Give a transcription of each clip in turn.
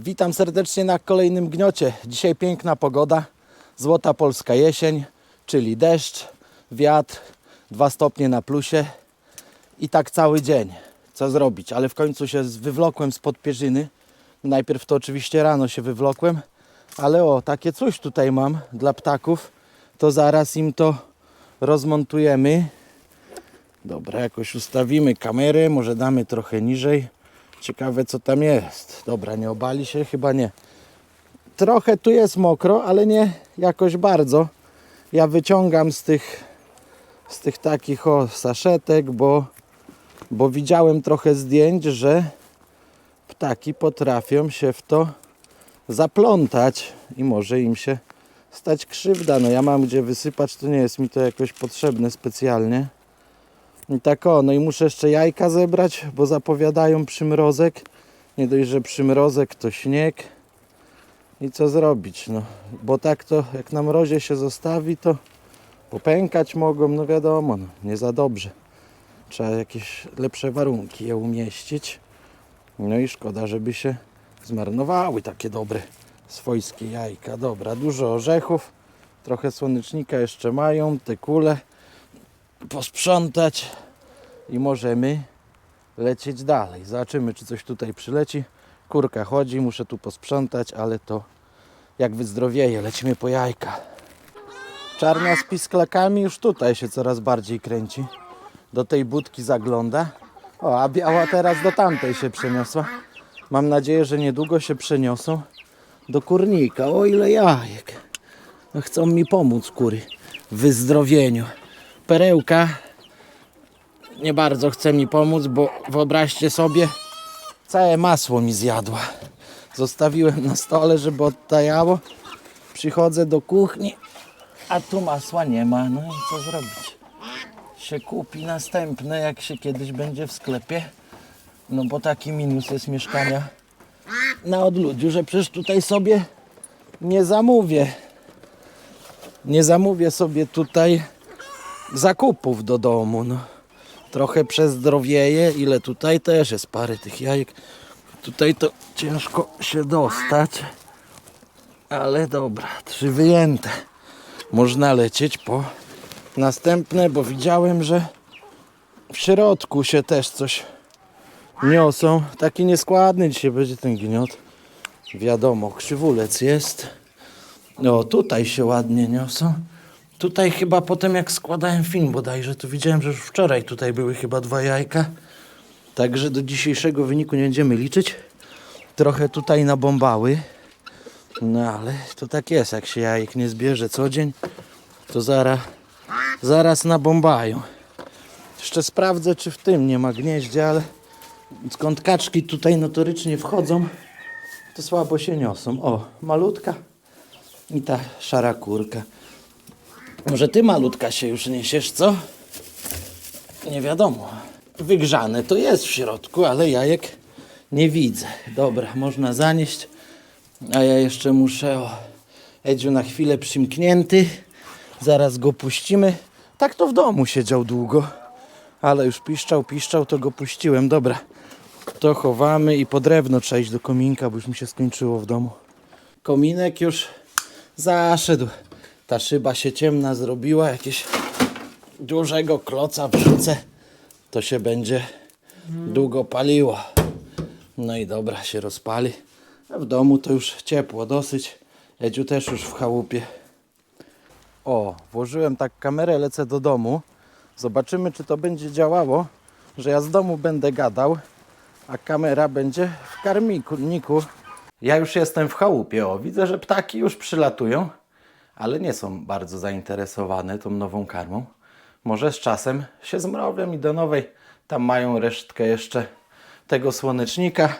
Witam serdecznie na kolejnym gniocie. Dzisiaj piękna pogoda, złota polska jesień, czyli deszcz, wiatr, 2 stopnie na plusie i tak cały dzień. Co zrobić? Ale w końcu się wywlokłem spod pierzyny. Najpierw to oczywiście rano się wywlokłem, ale o, takie coś tutaj mam dla ptaków. To zaraz im to rozmontujemy. Dobra, jakoś ustawimy kamerę, może damy trochę niżej. Ciekawe co tam jest. Dobra, nie obali się? Chyba nie. Trochę tu jest mokro, ale nie jakoś bardzo. Ja wyciągam z tych, z tych takich o saszetek, bo, bo widziałem trochę zdjęć, że ptaki potrafią się w to zaplątać i może im się stać krzywda. No ja mam gdzie wysypać, to nie jest mi to jakoś potrzebne specjalnie. I tak o, no i muszę jeszcze jajka zebrać, bo zapowiadają przymrozek. Nie dość, że przymrozek, to śnieg. I co zrobić, no. Bo tak to, jak na mrozie się zostawi, to popękać mogą, no wiadomo, no, nie za dobrze. Trzeba jakieś lepsze warunki je umieścić. No i szkoda, żeby się zmarnowały takie dobre swojskie jajka. Dobra, dużo orzechów, trochę słonecznika jeszcze mają, te kule posprzątać i możemy lecieć dalej. Zobaczymy, czy coś tutaj przyleci. Kurka chodzi, muszę tu posprzątać, ale to jak wyzdrowieje, lecimy po jajka. Czarna z pisklakami już tutaj się coraz bardziej kręci. Do tej budki zagląda. O, a biała teraz do tamtej się przeniosła. Mam nadzieję, że niedługo się przeniosą do kurnika. O ile jajek. No, chcą mi pomóc kury w wyzdrowieniu. Perełka nie bardzo chce mi pomóc, bo wyobraźcie sobie, całe masło mi zjadła. Zostawiłem na stole, żeby odtajało. Przychodzę do kuchni, a tu masła nie ma. No i co zrobić? Się kupi następne, jak się kiedyś będzie w sklepie. No bo taki minus jest mieszkania na odludziu, że przecież tutaj sobie nie zamówię. Nie zamówię sobie tutaj zakupów do domu. No. Trochę przezdrowieje, ile tutaj też jest parę tych jajek. Tutaj to ciężko się dostać. Ale dobra, trzy wyjęte. Można lecieć po następne, bo widziałem, że w środku się też coś niosą. Taki nieskładny dzisiaj będzie ten gniot. Wiadomo, krzywulec jest. No tutaj się ładnie niosą. Tutaj chyba potem jak składałem film bodajże, to widziałem, że już wczoraj tutaj były chyba dwa jajka. Także do dzisiejszego wyniku nie będziemy liczyć. Trochę tutaj nabombały. No ale to tak jest, jak się jajek nie zbierze co dzień, to zaraz, zaraz nabombają. Jeszcze sprawdzę, czy w tym nie ma gnieździa, ale skąd kaczki tutaj notorycznie wchodzą, to słabo się niosą. O, malutka i ta szara kurka. Może ty malutka się już niesiesz, co? Nie wiadomo. Wygrzane to jest w środku, ale jajek nie widzę. Dobra, można zanieść. A ja jeszcze muszę. O, Edziu na chwilę przymknięty. Zaraz go puścimy. Tak to w domu siedział długo. Ale już piszczał, piszczał, to go puściłem. Dobra, to chowamy i po drewno trzeba iść do kominka, bo już mi się skończyło w domu. Kominek już zaszedł. Ta szyba się ciemna zrobiła, jakieś dużego kloca wrzucę, to się będzie długo paliło. No i dobra, się rozpali. W domu to już ciepło dosyć. Edziu też już w chałupie. O, włożyłem tak kamerę, lecę do domu. Zobaczymy, czy to będzie działało, że ja z domu będę gadał, a kamera będzie w karmiku. Ja już jestem w chałupie. O, widzę, że ptaki już przylatują, ale nie są bardzo zainteresowane tą nową karmą. Może z czasem się zmrowią i do nowej. Tam mają resztkę jeszcze tego słonecznika.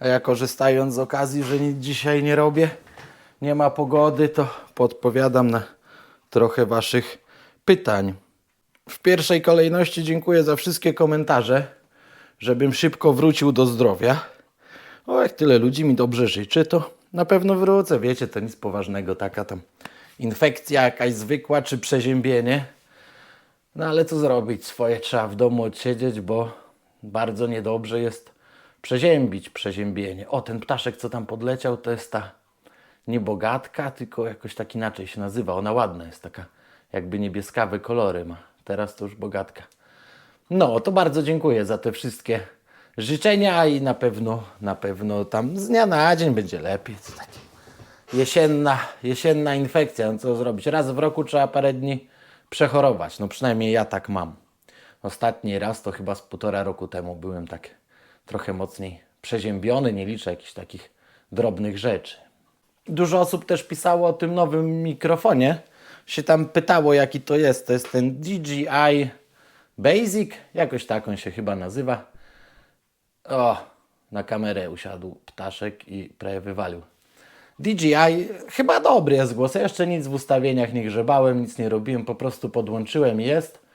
A ja korzystając z okazji, że nic dzisiaj nie robię, nie ma pogody, to podpowiadam na trochę Waszych pytań. W pierwszej kolejności dziękuję za wszystkie komentarze, żebym szybko wrócił do zdrowia. O, jak tyle ludzi mi dobrze życzy, to na pewno wrócę. Wiecie, to nic poważnego, taka tam infekcja jakaś zwykła czy przeziębienie. No ale co zrobić? Swoje trzeba w domu odsiedzieć, bo bardzo niedobrze jest przeziębić przeziębienie. O, ten ptaszek, co tam podleciał, to jest ta nie bogatka, tylko jakoś tak inaczej się nazywa. Ona ładna jest, taka jakby niebieskawe kolory ma. Teraz to już bogatka. No, to bardzo dziękuję za te wszystkie życzenia i na pewno, na pewno tam z dnia na dzień będzie lepiej. Jesienna, jesienna infekcja, no co zrobić? Raz w roku trzeba parę dni przechorować. No przynajmniej ja tak mam. Ostatni raz to chyba z półtora roku temu byłem tak trochę mocniej przeziębiony, nie liczę jakichś takich drobnych rzeczy. Dużo osób też pisało o tym nowym mikrofonie. Się tam pytało, jaki to jest. To jest ten DJI Basic, jakoś tak on się chyba nazywa. O, na kamerę usiadł ptaszek i prawie wywalił. DJI chyba dobry jest głos. Ja jeszcze nic w ustawieniach nie grzebałem, nic nie robiłem, po prostu podłączyłem jest.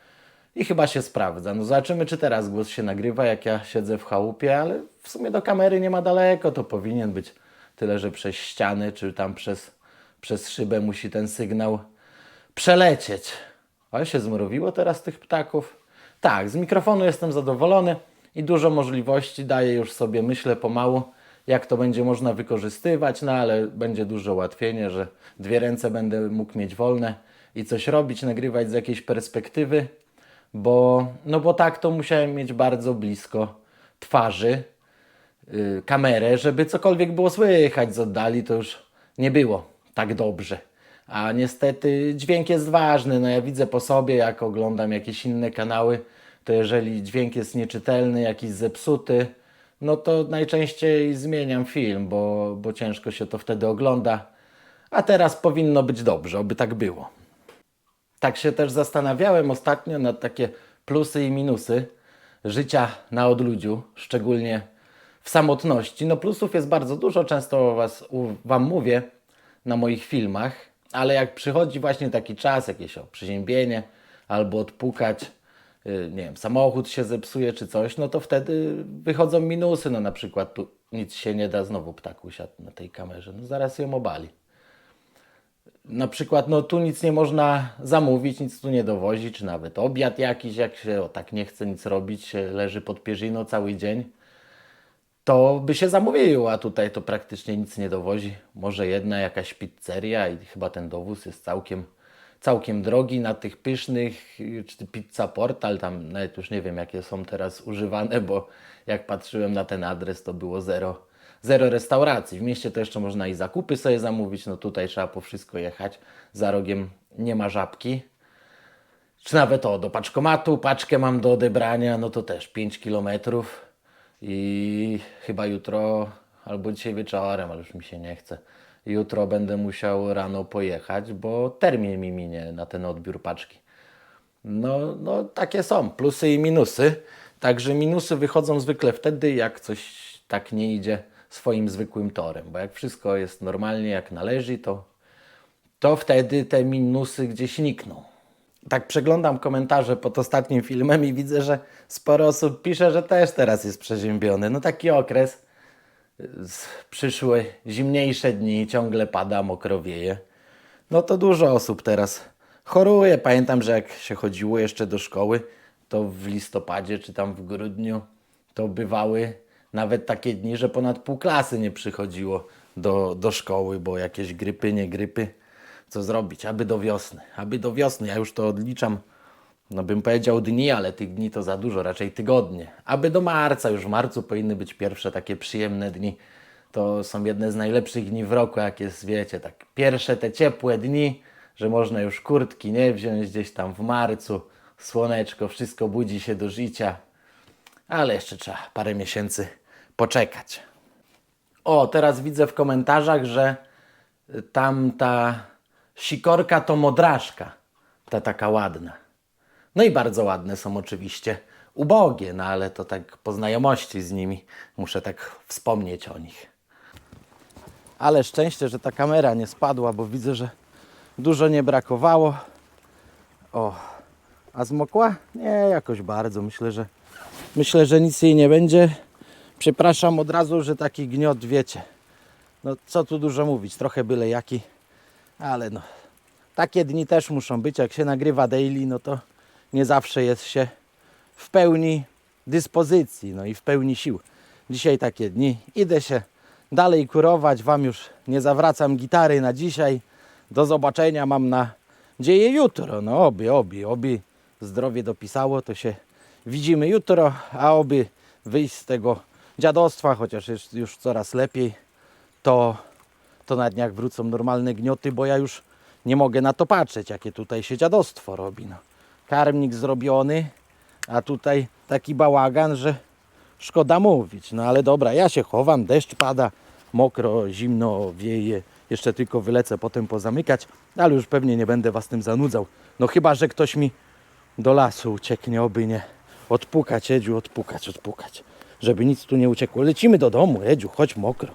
I chyba się sprawdza. No zobaczymy, czy teraz głos się nagrywa, jak ja siedzę w chałupie, ale w sumie do kamery nie ma daleko, to powinien być tyle, że przez ściany, czy tam przez, przez szybę musi ten sygnał przelecieć. Ale się zmrowiło teraz tych ptaków. Tak, z mikrofonu jestem zadowolony i dużo możliwości daje już sobie, myślę pomału, jak to będzie można wykorzystywać, no ale będzie duże ułatwienie, że dwie ręce będę mógł mieć wolne i coś robić, nagrywać z jakiejś perspektywy, bo, no bo tak to musiałem mieć bardzo blisko twarzy, y, kamerę, żeby cokolwiek było słychać z oddali, to już nie było tak dobrze. A niestety dźwięk jest ważny. No ja widzę po sobie, jak oglądam jakieś inne kanały, to jeżeli dźwięk jest nieczytelny, jakiś zepsuty, no to najczęściej zmieniam film, bo, bo ciężko się to wtedy ogląda. A teraz powinno być dobrze, oby tak było. Tak się też zastanawiałem ostatnio nad takie plusy i minusy życia na odludziu, szczególnie w samotności. No plusów jest bardzo dużo, często was, Wam mówię na moich filmach, ale jak przychodzi właśnie taki czas, jakieś o, przeziębienie albo odpukać, nie wiem, samochód się zepsuje czy coś, no to wtedy wychodzą minusy, no na przykład tu nic się nie da, znowu ptak usiadł na tej kamerze, no zaraz ją obali. Na przykład no tu nic nie można zamówić, nic tu nie dowozi, czy nawet obiad jakiś, jak się o, tak nie chce nic robić, leży pod pierzino cały dzień, to by się zamówiło, a tutaj to praktycznie nic nie dowozi. Może jedna jakaś pizzeria i chyba ten dowóz jest całkiem, całkiem drogi na tych pysznych, czy pizza portal, tam nawet już nie wiem jakie są teraz używane, bo jak patrzyłem na ten adres to było zero zero restauracji. W mieście to jeszcze można i zakupy sobie zamówić, no tutaj trzeba po wszystko jechać. Za rogiem nie ma żabki. Czy nawet o, do paczkomatu, paczkę mam do odebrania, no to też 5 kilometrów i chyba jutro albo dzisiaj wieczorem, ale już mi się nie chce. Jutro będę musiał rano pojechać, bo termin mi minie na ten odbiór paczki. No, no takie są plusy i minusy. Także minusy wychodzą zwykle wtedy, jak coś tak nie idzie swoim zwykłym torem, bo jak wszystko jest normalnie, jak należy, to, to wtedy te minusy gdzieś nikną. Tak przeglądam komentarze pod ostatnim filmem i widzę, że sporo osób pisze, że też teraz jest przeziębiony. No taki okres, przyszły zimniejsze dni, ciągle pada, mokro wieje. No to dużo osób teraz choruje. Pamiętam, że jak się chodziło jeszcze do szkoły, to w listopadzie czy tam w grudniu to bywały nawet takie dni, że ponad pół klasy nie przychodziło do, do szkoły, bo jakieś grypy, nie grypy. Co zrobić? Aby do wiosny. Aby do wiosny. Ja już to odliczam, no bym powiedział dni, ale tych dni to za dużo, raczej tygodnie. Aby do marca, już w marcu powinny być pierwsze takie przyjemne dni. To są jedne z najlepszych dni w roku, jak jest, wiecie, tak pierwsze te ciepłe dni, że można już kurtki nie wziąć gdzieś tam w marcu, słoneczko, wszystko budzi się do życia, ale jeszcze trzeba parę miesięcy poczekać. O, teraz widzę w komentarzach, że tamta sikorka to modraszka, ta taka ładna. No i bardzo ładne są oczywiście ubogie, no ale to tak po znajomości z nimi muszę tak wspomnieć o nich. Ale szczęście, że ta kamera nie spadła, bo widzę, że dużo nie brakowało. O, a zmokła? Nie, jakoś bardzo. Myślę, że myślę, że nic jej nie będzie. Przepraszam od razu, że taki gniot wiecie. No co tu dużo mówić, trochę byle jaki, ale no takie dni też muszą być. Jak się nagrywa daily, no to nie zawsze jest się w pełni dyspozycji, no i w pełni sił. Dzisiaj takie dni. Idę się dalej kurować. Wam już nie zawracam gitary na dzisiaj. Do zobaczenia mam nadzieję jutro. No oby, oby, oby zdrowie dopisało, to się widzimy jutro, a oby wyjść z tego dziadostwa, chociaż jest już coraz lepiej, to, to na dniach wrócą normalne gnioty, bo ja już nie mogę na to patrzeć, jakie tutaj się dziadostwo robi. No. Karmnik zrobiony, a tutaj taki bałagan, że szkoda mówić. No ale dobra, ja się chowam, deszcz pada, mokro, zimno, wieje. Jeszcze tylko wylecę potem pozamykać, ale już pewnie nie będę Was tym zanudzał. No chyba, że ktoś mi do lasu ucieknie, oby nie. Odpukać, Edziu, odpukać, odpukać. Żeby nic tu nie uciekło. Lecimy do domu, Edziu, chodź mokro.